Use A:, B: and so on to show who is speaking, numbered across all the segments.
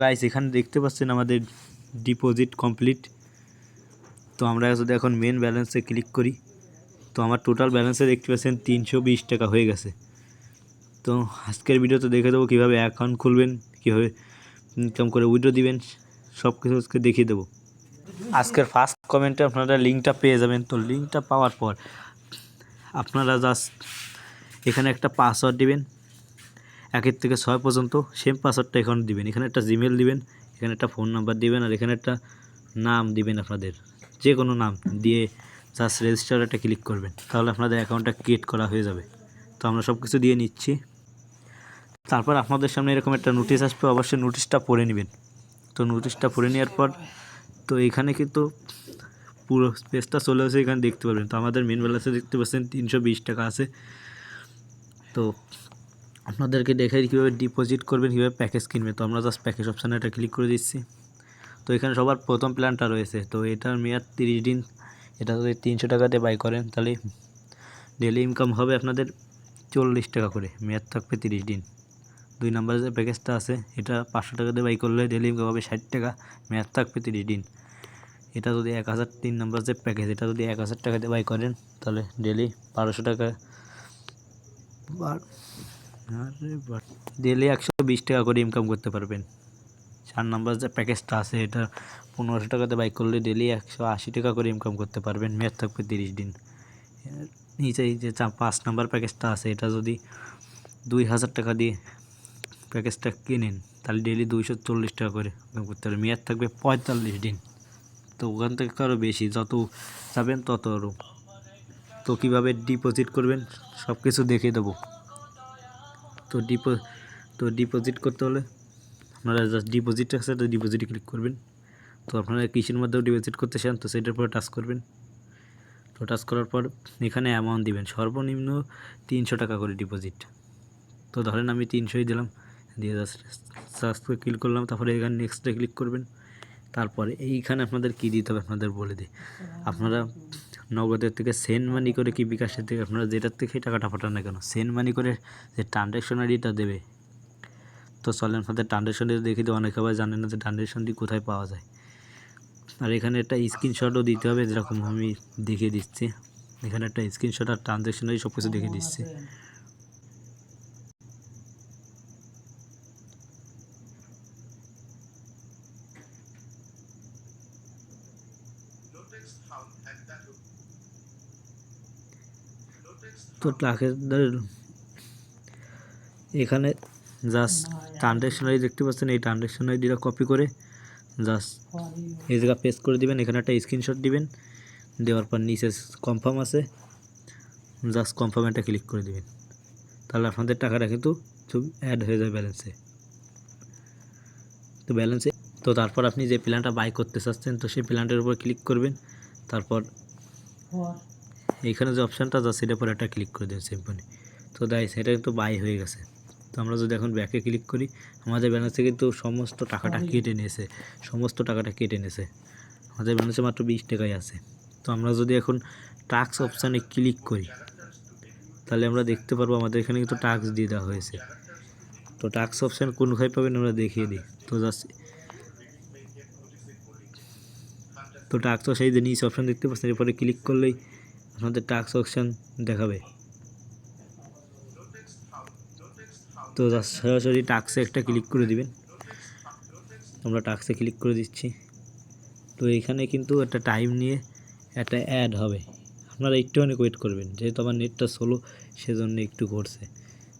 A: Guys এখানে দেখতে পাচ্ছেন আমাদের ডিপোজিট কমপ্লিট তো আমরা যদি এখন মেন ব্যালেন্সে ক্লিক করি, তো আমার টোটাল ব্যালেন্সে দেখতে পাচ্ছেন তিনশো বিশ টাকা হয়ে গেছে। তো আজকের ভিডিওতে দেখে দেবো কীভাবে অ্যাকাউন্ট খুলবেন, কীভাবে ইনকাম করে উইড্রো দিবেন সব কিছু আজকে দেখিয়ে দেবো। আজকের ফার্স্ট কমেন্টে আপনারা লিঙ্কটা পেয়ে যাবেন। তো লিঙ্কটা পাওয়ার পর আপনারা জাস্ট এখানে একটা পাসওয়ার্ড দিবেন। একের থেকে ছয় পর্যন্ত সেম পাসওয়ার্ডটা এখানে দিবেন। এখানে একটা জিমেল দিবেন, এখানে একটা ফোন নাম্বার দিবেন, আর এখানে একটা নাম দিবেন আপনাদের। যে কোনো নাম দিয়ে জাস্ট রেজিস্টার একটা ক্লিক করবেন, তাহলে আপনাদের অ্যাকাউন্টটা ক্রিয়েট করা হয়ে যাবে। তো আমরা সব কিছু দিয়ে নিচ্ছি। তারপর আপনাদের সামনে এরকম একটা নোটিশ আসবে, অবশ্যই নোটিশটা পড়ে নেবেন। তো নোটিশটা পড়ে নেওয়ার পর, তো এখানে কিন্তু পুরো স্পেসটা চলে আসে, এখানে দেখতে পারবেন। তো আমাদের মেন ব্যালেন্সে দেখতে পাচ্ছেন তিনশো বিশ টাকা আছে। তো আপনাদেরকে দেখাই কীভাবে ডিপোজিট করবেন, কীভাবে প্যাকেজ কিনবেন। তো আমরা জাস্ট প্যাকেজ অপশানে এটা ক্লিক করে দিচ্ছি। তো এখানে সবার প্রথম প্ল্যানটা রয়েছে। তো এটার মেয়াদ তিরিশ দিন। এটা যদি তিনশো টাকাতে বাই করেন, তাহলে ডেলি ইনকাম হবে আপনাদের চল্লিশ টাকা করে। মেয়াদ থাকবে তিরিশ দিন। দুই নাম্বার যে প্যাকেজটা আছে, এটা পাঁচশো টাকাতে বাই করলে ডেলি ইনকাম হবে ষাট টাকা। মেয়াদ থাকবে তিরিশ দিন। এটা যদি এক হাজার, তিন নাম্বার যে প্যাকেজ এটা যদি এক হাজার টাকাতে বাই করেন, তাহলে ডেলি বারোশো টাকা ডেলি একশো বিশ টাকা করে ইনকাম করতে পারবেন। চার নাম্বার যে প্যাকেজটা আছে, এটা পনেরোশো টাকাতে বাইক করলে ডেলি একশো আশি টাকা করে ইনকাম করতে পারবেন। মেয়াদ থাকবে তিরিশ দিন। নিচে যে পাঁচ নাম্বার প্যাকেজটা আছে, এটা যদি দুই হাজার টাকা দিয়ে প্যাকেজটা কেনেন তাহলে ডেলি দুইশো চল্লিশ টাকা করে ইনকাম করতে পারবেন। মেয়াদ থাকবে পঁয়তাল্লিশ দিন। তো ওখান থেকে আরও বেশি, যত যাবেন তত আরও তো কীভাবে ডিপোজিট করবেন সব কিছু দেখিয়ে দেবো। তো ডিপো তো ডিপোজিট করতে হলে আপনারা জাস্ট ডিপোজিট আছে, তো ডিপোজিটে ক্লিক করবেন। তো আপনারা কিসের মধ্যেও ডিপোজিট করতে চান, তো সেটার পরে টাচ করবেন। তো টাচ করার পর এখানে অ্যামাউন্ট দিবেন, সর্বনিম্ন তিনশো টাকা করে ডিপোজিট তো ধরেন আমি তিনশোই দিলাম, দিয়ে জাস্ট সার্চ করে ক্লিক করলাম, তারপরে এখানে নেক্সটে ক্লিক করবেন। তারপরে এইখানে আপনাদের কী দিতে হবে আপনাদের বলে দিই। আপনারা নগদের থেকে সেন্ড মানি করে কি বিকাশের থেকে আপনারা যেটার থেকে টাকাটা পাঠান না কেন? সেন্ড মানি করে যে ট্রানজ্যাকশন আইডিটা দেবে। তো চলেন আপনাদের ট্রানজ্যাকশন দেখে দিই। অনেকে আবার জানেন না যে ট্রানজ্যাকশনটি কোথায় পাওয়া যায়। আর এখানে একটা স্ক্রিনশটও দিতে হবে, যেরকম আমি দেখিয়ে দিচ্ছি। এখানে একটা স্ক্রিনশট আর ট্রানজ্যাকশনারি সব কিছু দেখিয়ে দিচ্ছি। তো টাকের এখানে জাস্ট ট্রানজ্যাকশনারি দেখতে পাচ্ছেন। এই ট্রানজ্যাকশন আইডিটা কপি করে জাস্ট এই জায়গা পেস্ট করে দিবেন। এখানে একটা স্ক্রিনশট দিবেন। দেওয়ার পর নিচে কনফার্ম আছে। জাস্ট কনফার্ম একটা ক্লিক করে দিবেন। তাহলে আপনাদের টাকাটা কিন্তু খুব অ্যাড হয়ে যাবে ব্যালেন্সে তো ব্যালেন্সে তো তারপর আপনি যে প্ল্যানটা বাই করতে চাচ্ছেন, তো সেই প্ল্যানটার উপর ক্লিক করবেন। তারপর এইখানে যে অপশানটা যাচ্ছে সেটার পর একটা ক্লিক করে দেবেন সিম্পলি তো দেয় সেটা কিন্তু বাই হয়ে গেছে। তো আমরা যদি এখন ব্যাকে ক্লিক করি আমাদের ব্যালেন্সে কিন্তু সমস্ত টাকাটা কেটে নিয়েছে। সমস্ত টাকাটা কেটে নিয়েছে। আমাদের ব্যালেন্সে মাত্র বিশ টাকাই আছে। তো আমরা যদি এখন টাক্স অপশানে ক্লিক করি তাহলে আমরা দেখতে পারব আমাদের এখানে কিন্তু টাক্স দিয়ে দেওয়া হয়েছে। তো টাক্স অপশান কোনখানে পাবেন আমরা দেখিয়ে দিই। তো জাস্ট তো টাক্স সেই যে নিচে অপশান দেখতে পাচ্ছেন এরপরে ক্লিক করলেই আপনাদের টাক্স অপশান দেখাবে। তো সরাসরি টাক্সে একটা ক্লিক করে দিবেন। আমরা টাক্সে ক্লিক করে দিচ্ছি। তো এখানে কিন্তু একটা টাইম নিয়ে একটা অ্যাড হবে। আপনারা একটুখানি ওয়েট করবেন, যেহেতু আমার নেটটা স্লো সেজন্য একটু করছে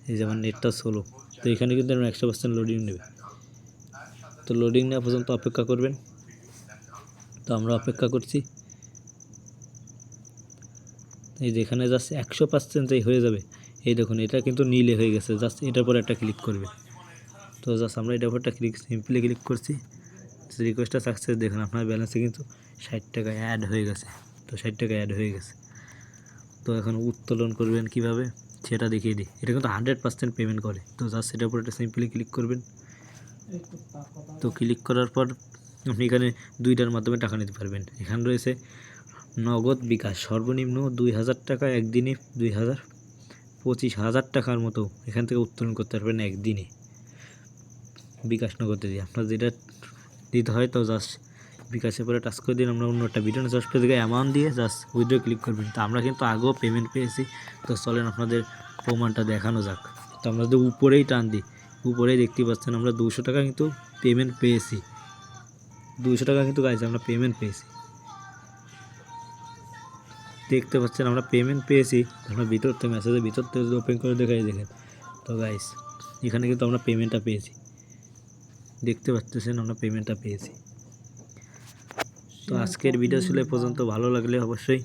A: এই যে আমার নেটটা সোলো তো এখানে কিন্তু আমরা একশো পার্সেন্ট লোডিং নেবে তো লোডিং নেওয়া পর্যন্ত অপেক্ষা করবেন। তো আমরা অপেক্ষা করছি। এই যেখানে জাস্ট একশো পার্সেন্ট পার্সেন্টই হয়ে যাবে। এই দেখুন, এটা কিন্তু নীলে হয়ে গেছে। জাস্ট এটার পর একটা ক্লিক করবে। তো জাস্ট আমরা এটার পর একটা ক্লিক সিম্পলি ক্লিক করছি। রিকোয়েস্টটা সাকসেস দেখুন আপনার ব্যালেন্সে কিন্তু ষাট টাকা অ্যাড হয়ে গেছে। তো ষাট টাকা অ্যাড হয়ে গেছে। তো এখন উত্তোলন করবেন কীভাবে? সেটা দেখিয়ে দিই। এটা কিন্তু হান্ড্রেড পার্সেন্ট পেমেন্ট করে। তো জাস্ট সেটার উপর একটা সিম্পলি ক্লিক করবেন। তো ক্লিক করার পর আপনি এখানে দুইটার মাধ্যমে টাকা নিতে পারবেন। এখানে রয়েছে নগদ বিকাশ, সর্বনিম্ন দুই হাজার টাকা একদিনে, দুই হাজার পঁচিশ হাজার টাকার মতো এখান থেকে উত্তোলন করতে পারবেন একদিনে বিকাশ নগদে দিই আপনার যেটা দিতে হয় তো জাস্ট বিকাশের পরে টাচ করে দিন। আমরা অন্য একটা ভিডিও জাস্ট থেকে অ্যামাউন্ট দিয়ে জাস্ট উইড্রো ক্লিক করবেন। তো আমরা কিন্তু আগেও পেমেন্ট পেয়েছি। তো চলেন আপনাদের প্রমাণটা দেখানো যাক। তো আমরা যদি উপরেই টান দিই, উপরেই দেখতে পাচ্ছেন আমরা দুশো টাকা কিন্তু পেমেন্ট পেয়েছি। দুশো টাকা কিন্তু গাইছে আমরা পেমেন্ট পেয়েছি। দেখতে পাচ্ছেন, আমরা পেমেন্ট পেয়েছি। আমরা ভিতর থেকে মেসেজের ভিতর থেকে যদি ওপেন করে দেখাই, দেখেন। তো গাইস এখানে কিন্তু আমরা পেমেন্টটা পেয়েছি। দেখতে পাচ্ছেন, আমরা পেমেন্টটা পেয়েছি। তো আজকের ভিডিও ছিল পর্যন্ত। ভালো লাগলে অবশ্যই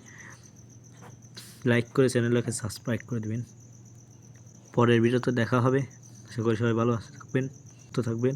A: লাইক করে চ্যানেলটাকে সাবস্ক্রাইব করে দেবেন। পরের ভিডিওতে দেখা হবে। আশা সবাই ভালো থাকবেন তো থাকবেন।